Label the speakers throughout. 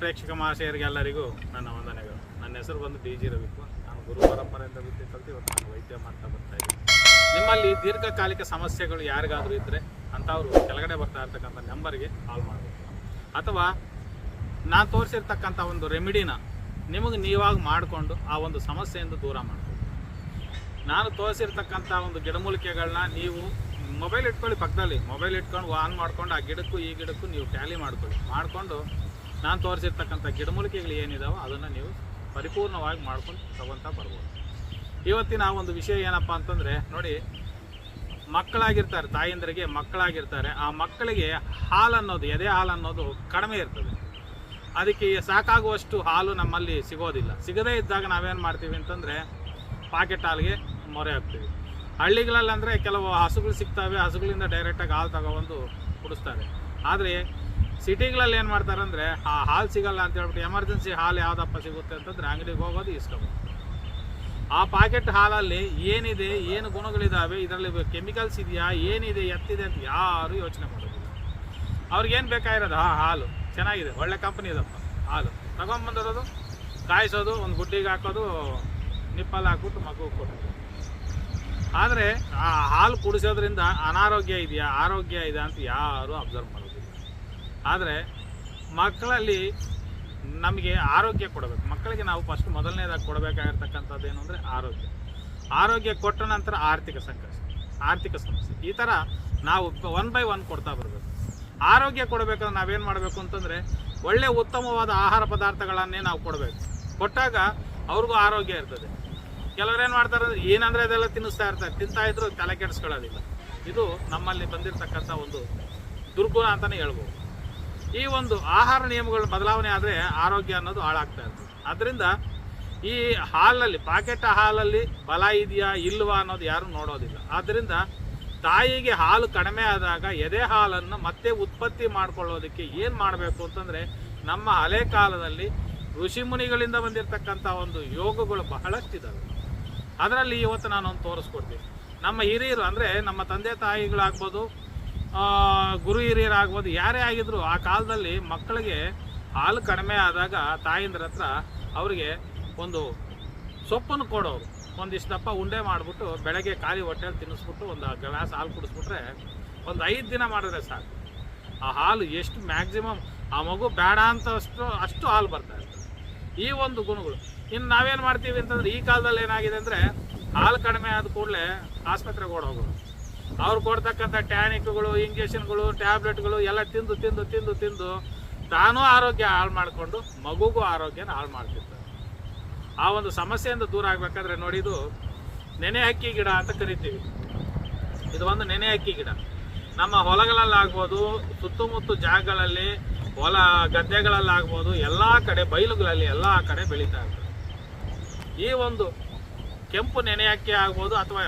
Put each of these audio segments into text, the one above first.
Speaker 1: ಪ್ರೇಕ್ಷಕ ಮಹಾಶಯರಿಗೆಲ್ಲರಿಗೂ ನನ್ನ ವಂದನೆಗಳು. ನನ್ನ ಹೆಸರು ಬಂದು ಡಿ ಜಿ ರವಿಕುಮಾರ್. ನಾನು ಗುರು ಪರಂಪರೆಯಿಂದ ವಿದ್ಯೆ ಕಲಿತು ಇವತ್ತು ನಾನು ವೈದ್ಯ ಮಾಡ್ತಾ ಬರ್ತಾ ಇದ್ದೀನಿ. ನಿಮ್ಮಲ್ಲಿ ದೀರ್ಘಕಾಲಿಕ ಸಮಸ್ಯೆಗಳು ಯಾರಿಗಾದರೂ ಇದ್ದರೆ ಅಂಥವ್ರು ಕೆಳಗಡೆ ಬರ್ತಾ ಇರ್ತಕ್ಕಂಥ ನಂಬರ್ಗೆ ಕಾಲ್ ಮಾಡಬೇಕು ಅಥವಾ ನಾನು ತೋರಿಸಿರ್ತಕ್ಕಂಥ ಒಂದು ರೆಮಿಡಿನ ನಿಮಗೆ ನೀವಾಗಿ ಮಾಡಿಕೊಂಡು ಆ ಒಂದು ಸಮಸ್ಯೆಯಿಂದ ದೂರ ಮಾಡಬೇಕು ನಾನು ತೋರಿಸಿರ್ತಕ್ಕಂಥ ಒಂದು ಗಿಡಮೂಲಿಕೆಗಳನ್ನ ನೀವು ಮೊಬೈಲ್ ಇಟ್ಕೊಳ್ಳಿ ಪಕ್ಕದಲ್ಲಿ. ಮೊಬೈಲ್ ಇಟ್ಕೊಂಡು ಆನ್ ಮಾಡ್ಕೊಂಡು ಆ ಗಿಡಕ್ಕೂ ಈ ಗಿಡಕ್ಕೂ ನೀವು ಟ್ಯಾಲಿ ಮಾಡ್ಕೊಳ್ಳಿ. ಮಾಡಿಕೊಂಡು ನಾನು ತೋರಿಸಿರ್ತಕ್ಕಂಥ ಗಿಡಮೂಲಿಕೆಗಳು ಏನಿದಾವೋ ಅದನ್ನು ನೀವು ಪರಿಪೂರ್ಣವಾಗಿ ಮಾಡ್ಕೊಂಡು ತಗೊತಾ ಬರ್ಬೋದು. ಇವತ್ತಿನ ಒಂದು ವಿಷಯ ಏನಪ್ಪ ಅಂತಂದರೆ, ನೋಡಿ, ಮಕ್ಕಳಾಗಿರ್ತಾರೆ, ತಾಯಂದರಿಗೆ ಮಕ್ಕಳಾಗಿರ್ತಾರೆ, ಆ ಮಕ್ಕಳಿಗೆ ಹಾಲು ಅನ್ನೋದು ಎದೆ ಹಾಲು ಅನ್ನೋದು ಕಡಿಮೆ ಇರ್ತದೆ. ಅದಕ್ಕೆ ಸಾಕಾಗುವಷ್ಟು ಹಾಲು ನಮ್ಮಲ್ಲಿ ಸಿಗೋದಿಲ್ಲ. ಸಿಗದೇ ಇದ್ದಾಗ ನಾವೇನು ಮಾಡ್ತೀವಿ ಅಂತಂದರೆ, ಪಾಕೆಟ್ ಹಾಲಿಗೆ ಮೊರೆ ಹಾಕ್ತೀವಿ. ಹಳ್ಳಿಗಳಲ್ಲಿ ಅಂದರೆ ಕೆಲವು ಹಸುಗಳು ಸಿಗ್ತವೆ, ಹಸುಗಳಿಂದ ಡೈರೆಕ್ಟಾಗಿ ಹಾಲು ತಗೊಬಂದು ಕುಡಿಸ್ತಾರೆ. ಆದರೆ ಸಿಟಿಗಳಲ್ಲಿ ಏನು ಮಾಡ್ತಾರೆ ಅಂದರೆ, ಆ ಹಾಲು ಸಿಗಲ್ಲ ಅಂತ ಹೇಳ್ಬಿಟ್ಟು ಎಮರ್ಜೆನ್ಸಿ ಹಾಲು ಯಾವುದಪ್ಪ ಸಿಗುತ್ತೆ ಅಂತಂದರೆ ಅಂಗಡಿಗೆ ಹೋಗೋದು ಇಸ್ಕೊಬೋದು ಆ ಪ್ಯಾಕೆಟ್ ಹಾಲಲ್ಲಿ ಏನಿದೆ, ಏನು ಗುಣಗಳಿದ್ದಾವೆ ಇದರಲ್ಲಿ ಕೆಮಿಕಲ್ಸ್ ಇದೆಯಾ, ಏನಿದೆ, ಎತ್ತಿದೆ ಅಂತ ಯಾರು ಯೋಚನೆ ಮಾಡೋದಿಲ್ಲ. ಅವ್ರಿಗೇನು ಬೇಕಾಗಿರೋದು? ಆ ಹಾಲು. ಚೆನ್ನಾಗಿದೆ. ಒಳ್ಳೆ ಕಂಪ್ನಿ ಇದಪ್ಪ ಹಾಲು. ತಗೊಂಬಂದಿರೋದು ಕಾಯಿಸೋದು, ಒಂದು ಗುಡ್ಡಿಗೆ ಹಾಕೋದು, ನಿಪ್ಪಲ್ಲಿ ಹಾಕ್ಬಿಟ್ಟು ಮಗು ಕೊಡೋದು. ಆದರೆ, ಆ ಹಾಲು ಕುಡಿಸೋದ್ರಿಂದ ಅನಾರೋಗ್ಯ ಇದೆಯಾ, ಆರೋಗ್ಯ ಇದೆಯಾ ಅಂತ ಯಾರು ಅಬ್ಸರ್ವ್ ಮಾಡೋದಿಲ್ಲ. ಆದರೆ ಮಕ್ಕಳಲ್ಲಿ ನಮಗೆ ಆರೋಗ್ಯ ಕೊಡಬೇಕು. ಮಕ್ಕಳಿಗೆ ನಾವು ಫಸ್ಟ್ ಮೊದಲನೇದಾಗಿ ಕೊಡಬೇಕಾಗಿರ್ತಕ್ಕಂಥದ್ದು ಏನು ಅಂದರೆ ಆರೋಗ್ಯ. ಆರೋಗ್ಯ ಕೊಟ್ಟ ನಂತರ ಆರ್ಥಿಕ ಸಂಕಷ್ಟ, ಆರ್ಥಿಕ ಸಮಸ್ಯೆ. ಈ ಥರ ನಾವು ಒನ್ ಬೈ ಒನ್ ಕೊಡ್ತಾ ಬರಬೇಕು. ಆರೋಗ್ಯ ಕೊಡಬೇಕಾದ್ರೆ ನಾವೇನು ಮಾಡಬೇಕು ಅಂತಂದರೆ ಒಳ್ಳೆ ಉತ್ತಮವಾದ ಆಹಾರ ಪದಾರ್ಥಗಳನ್ನೇ ನಾವು ಕೊಡಬೇಕು. ಕೊಟ್ಟಾಗ ಅವ್ರಿಗೂ ಆರೋಗ್ಯ ಇರ್ತದೆ. ಕೆಲವ್ರು ಏನು ಮಾಡ್ತಾರೆ ಅಂದರೆ ಏನಂದರೆ ಅದೆಲ್ಲ ತಿನ್ನಿಸ್ತಾ ಇರ್ತಾರೆ. ತಿಂತಾ ತಲೆ ಕೆಡಿಸ್ಕೊಳ್ಳೋದಿಲ್ಲ. ಇದು ನಮ್ಮಲ್ಲಿ ಬಂದಿರತಕ್ಕಂಥ ಒಂದು ದುರ್ಗುಣ ಅಂತಲೇ ಹೇಳ್ಬೋದು. ಈ ಒಂದು ಆಹಾರ ನಿಯಮಗಳು ಬದಲಾವಣೆ ಆದರೆ ಆರೋಗ್ಯ ಅನ್ನೋದು ಹಾಳಾಗ್ತಾ ಇರ್ತದೆ ಅದರಿಂದ ಈ ಹಾಲಲ್ಲಿ, ಪಾಕೆಟ್ ಹಾಲಲ್ಲಿ ಬಲ ಇದೆಯಾ ಇಲ್ವಾ ಅನ್ನೋದು ಯಾರು ನೋಡೋದಿಲ್ಲ. ಆದ್ದರಿಂದ ತಾಯಿಗೆ ಹಾಲು ಕಡಿಮೆ ಆದಾಗ ಎದೆ ಹಾಲನ್ನು ಮತ್ತೆ ಉತ್ಪತ್ತಿ ಮಾಡ್ಕೊಳ್ಳೋದಕ್ಕೆ ಏನು ಮಾಡಬೇಕು ಅಂತಂದರೆ ನಮ್ಮ ಹಳೆ ಕಾಲದಲ್ಲಿ ಋಷಿ ಮುನಿಗಳಿಂದ ಬಂದಿರತಕ್ಕಂಥ ಒಂದು ಯೋಗಗಳು ಬಹಳಷ್ಟಿದ್ದಾವೆ ಅದರಲ್ಲಿ ಇವತ್ತು ನಾನೊಂದು ತೋರಿಸ್ಕೊಡ್ತೀನಿ. ನಮ್ಮ ಹಿರಿಯರು ಅಂದರೆ ನಮ್ಮ ತಂದೆ ತಾಯಿಗಳಾಗ್ಬೋದು ಗುರು ಹಿರಿಯರಾಗ್ಬೋದು, ಯಾರೇ ಆಗಿದ್ರು ಆ ಕಾಲದಲ್ಲಿ ಮಕ್ಕಳಿಗೆ ಹಾಲು ಕಡಿಮೆ ಆದಾಗ ತಾಯಿಂದ್ರ ಹತ್ರ ಅವರಿಗೆ ಒಂದು ಸೊಪ್ಪನ್ನು ಕೊಡೋರು. ಒಂದಿಷ್ಟು ದಪ್ಪ ಉಂಡೆ ಮಾಡಿಬಿಟ್ಟು ಬೆಳಗ್ಗೆ ಖಾಲಿ ಹೊಟ್ಟೆಲಿ ತಿನ್ನಿಸ್ಬಿಟ್ಟು ಒಂದು ಗ್ಲಾಸ್ ಹಾಲು ಕುಡಿಸ್ಬಿಟ್ರೆ ಒಂದು ಐದು ದಿನ ಮಾಡಿದ್ರೆ ಸಾಕು. ಆ ಹಾಲು ಎಷ್ಟು ಮ್ಯಾಕ್ಸಿಮಮ್, ಆ ಮಗು ಬೇಡ ಅಂತ ಅಷ್ಟು ಅಷ್ಟು ಹಾಲು ಬರ್ತಾ ಇರ್ತದೆ. ಈ ಒಂದು ಗುಣಗಳು. ಇನ್ನು ನಾವೇನು ಮಾಡ್ತೀವಿ ಅಂತಂದ್ರೆ, ಈ ಕಾಲದಲ್ಲಿ ಏನಾಗಿದೆ ಅಂದರೆ ಹಾಲು ಕಡಿಮೆ ಆದ ಕೂಡಲೇ ಆಸ್ಪತ್ರೆಗೆ ಓಡೋಗೋದು. ಅವ್ರು ಕೊಡ್ತಕ್ಕಂಥ ಟ್ಯಾನಿಕ್ಗಳು, ಇಂಜೆಕ್ಷನ್ಗಳು, ಟ್ಯಾಬ್ಲೆಟ್ಗಳು ಎಲ್ಲ ತಿಂದು ತಿಂದು ತಿಂದು ತಿಂದು ತಾನೂ ಆರೋಗ್ಯ ಹಾಳು ಮಾಡಿಕೊಂಡು ಮಗುಗೂ ಆರೋಗ್ಯನ ಹಾಳು ಮಾಡ್ತಿರ್ತಾರೆ. ಆ ಒಂದು ಸಮಸ್ಯೆಯಿಂದ ದೂರ ಆಗಬೇಕಾದ್ರೆ ನೋಡಿದು ನೆನೆ ಹಕ್ಕಿ ಗಿಡ ಅಂತ ಕರಿತೀವಿ. ಇದು ಒಂದು ನೆನೆ ಹಕ್ಕಿ ಗಿಡ. ನಮ್ಮ ಹೊಲಗಳಲ್ಲಾಗ್ಬೋದು, ಸುತ್ತಮುತ್ತ ಜಾಗಗಳಲ್ಲಿ, ಹೊಲ ಗದ್ದೆಗಳಲ್ಲಾಗ್ಬೋದು, ಎಲ್ಲ ಕಡೆ ಬಯಲುಗಳಲ್ಲಿ ಎಲ್ಲ ಕಡೆ ಬೆಳೀತಾ ಇರ್ತದೆ. ಈ ಒಂದು ಕೆಂಪು ನೆನೆ ಅಕ್ಕಿ ಆಗ್ಬೋದು ಅಥವಾ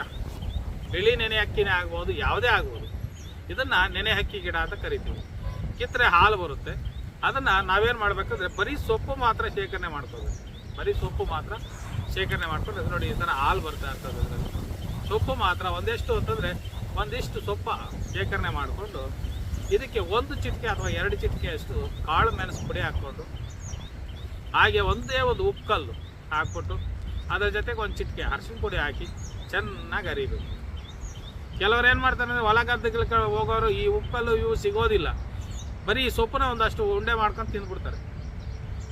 Speaker 1: ಬಿಳಿ ನೆನೆ ಅಕ್ಕಿನೇ ಆಗ್ಬೋದು, ಯಾವುದೇ ಆಗ್ಬೋದು. ಇದನ್ನು ನೆನೆ ಹಕ್ಕಿ ಗಿಡ ಅಂತ ಕರಿತೀವಿ. ಕಿತ್ತರೆ ಹಾಲು ಬರುತ್ತೆ. ಅದನ್ನು ನಾವೇನು ಮಾಡಬೇಕಂದ್ರೆ ಬರೀ ಸೊಪ್ಪು ಮಾತ್ರ ಶೇಖರಣೆ ಮಾಡ್ಕೋಬೇಕು. ಬರೀ ಸೊಪ್ಪು ಮಾತ್ರ ಶೇಖರಣೆ ಮಾಡ್ಕೊಂಡು ಅದು ನೋಡಿ ಈ ಥರ ಹಾಲು ಬರ್ತಾ ಇರ್ತದೆ ಅದರಲ್ಲಿ. ಸೊಪ್ಪು ಮಾತ್ರ ಒಂದಿಷ್ಟು ಅಂತಂದರೆ ಒಂದಿಷ್ಟು ಸೊಪ್ಪ ಶೇಖರಣೆ ಮಾಡಿಕೊಂಡು ಇದಕ್ಕೆ ಒಂದು ಚಿಟಿಕೆ ಅಥವಾ ಎರಡು ಚಿಟಿಕೆಯಷ್ಟು ಕಾಳು ಮೆಣಸು ಪುಡಿ ಹಾಕ್ಕೊಂಡು ಹಾಗೆ ಒಂದೇ ಒಂದು ಉಪ್ಪುಕಲ್ಲು ಹಾಕ್ಬಿಟ್ಟು ಅದರ ಜೊತೆಗೆ ಒಂದು ಚಿಟಿಕೆ ಅರಿಶಿನ ಪುಡಿ ಹಾಕಿ ಚೆನ್ನಾಗಿ ಅರಿಬೇಕು. ಕೆಲವ್ರು ಏನು ಮಾಡ್ತಾರೆ ಅಂದರೆ ಹೊಲ ಗದ್ದೆಗಳಿಗೆ ಹೋಗೋರು ಈ ಉಪ್ಪಲ್ಲು ಇವು ಸಿಗೋದಿಲ್ಲ. ಬರೀ ಸೊಪ್ಪನ್ನ ಒಂದಷ್ಟು ಉಂಡೆ ಮಾಡ್ಕೊಂಡು ತಿಂದ್ಬಿಡ್ತಾರೆ.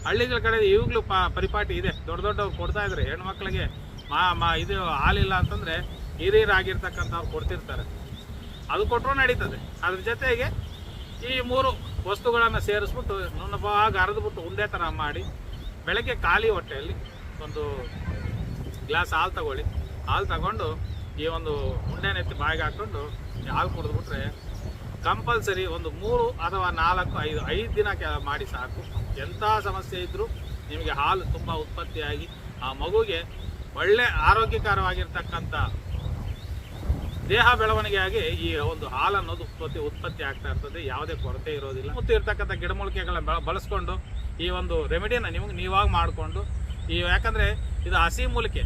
Speaker 1: ಹಳ್ಳಿಗಳ ಕಡೆ ಈಗಲೂ ಪ ಪರಿಪಾಟಿ ಇದೆ. ದೊಡ್ಡ ದೊಡ್ಡವ್ರು ಕೊಡ್ತಾ ಇದ್ದಾರೆ ಹೆಣ್ಮಕ್ಳಿಗೆ ಮಾ ಮಾ ಇದು ಹಾಲಿಲ್ಲ ಅಂತಂದರೆ ಹಿರಿಯರಾಗಿರ್ತಕ್ಕಂಥವ್ರು ಕೊಡ್ತಿರ್ತಾರೆ. ಅದು ಕೊಟ್ಟರು ನಡೀತದೆ. ಅದ್ರ ಜೊತೆಗೆ ಈ ಮೂರು ವಸ್ತುಗಳನ್ನು ಸೇರಿಸ್ಬಿಟ್ಟು ನುಣ್ಣವಾಗಿ ಹರಿದ್ಬಿಟ್ಟು ಉಂಡೆ ಥರ ಮಾಡಿ ಬೆಳಗ್ಗೆ ಖಾಲಿ ಹೊಟ್ಟೆಯಲ್ಲಿ ಒಂದು ಗ್ಲಾಸ್ ಹಾಲು ತಗೊಳ್ಳಿ. ಹಾಲು ತಗೊಂಡು ಈ ಒಂದು ಉಂಡೆನ ಎತ್ತಿ ಬಾಯಿಗೆ ಹಾಕ್ಕೊಂಡು ಹಾಲು ಕುಡಿದ್ಬಿಟ್ರೆ ಕಂಪಲ್ಸರಿ ಒಂದು ಮೂರು ಅಥವಾ ನಾಲ್ಕು, ಐದು ಐದು ದಿನ ಮಾಡಿ ಸಾಕು. ಎಂಥ ಸಮಸ್ಯೆ ಇದ್ದರೂ ನಿಮಗೆ ಹಾಲು ತುಂಬ ಉತ್ಪತ್ತಿಯಾಗಿ, ಆ ಮಗುಗೆ ಒಳ್ಳೆ ಆರೋಗ್ಯಕರವಾಗಿರ್ತಕ್ಕಂಥ ದೇಹ ಬೆಳವಣಿಗೆಯಾಗಿ ಈ ಒಂದು ಹಾಲು ಅನ್ನೋದು ಉತ್ಪತ್ತಿ ಉತ್ಪತ್ತಿ ಆಗ್ತಾ ಇರ್ತದೆ. ಯಾವುದೇ ಕೊರತೆ ಇರೋದಿಲ್ಲ. ಮತ್ತು ಇರ್ತಕ್ಕಂಥ ಗಿಡಮೂಲಿಕೆಗಳನ್ನ ಬೆಳ, ಬಳಸ್ಕೊಂಡು ಈ ಒಂದು ರೆಮಿಡಿನ ನಿಮಗೆ ನೀವಾಗಿ ಮಾಡಿಕೊಂಡು ಈ ಯಾಕಂದರೆ ಇದು ಹಸಿ ಮೂಲಿಕೆ.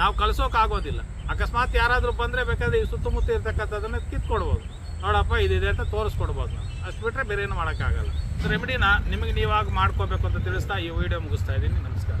Speaker 1: ನಾವು ಕಳಿಸೋಕ್ಕಾಗೋದಿಲ್ಲ ಅಕಸ್ಮಾತ್ ಯಾರಾದರೂ ಬಂದರೆ ಬೇಕಾದ್ರೆ ಈ ಸುತ್ತಮುತ್ತ ಇರ್ತಕ್ಕಂಥದ್ದನ್ನು ಕಿತ್ಕೊಡ್ಬೋದು. ನೋಡಪ್ಪ, ಇದಿದೆ ಅಂತ ತೋರಿಸ್ಕೊಡ್ಬೋದು ಅಷ್ಟು ಬಿಟ್ಟರೆ ಬೇರೆ ಏನು ಮಾಡೋಕ್ಕಾಗಲ್ಲ ರೆಮಿಡಿನ ನಿಮಗೆ ನೀವಾಗ ಮಾಡ್ಕೋಬೇಕು ಅಂತ ತಿಳಿಸ್ತಾ ಈ ವಿಡಿಯೋ ಮುಗಿಸ್ತಾ ಇದ್ದೀನಿ. ನಮಸ್ಕಾರ.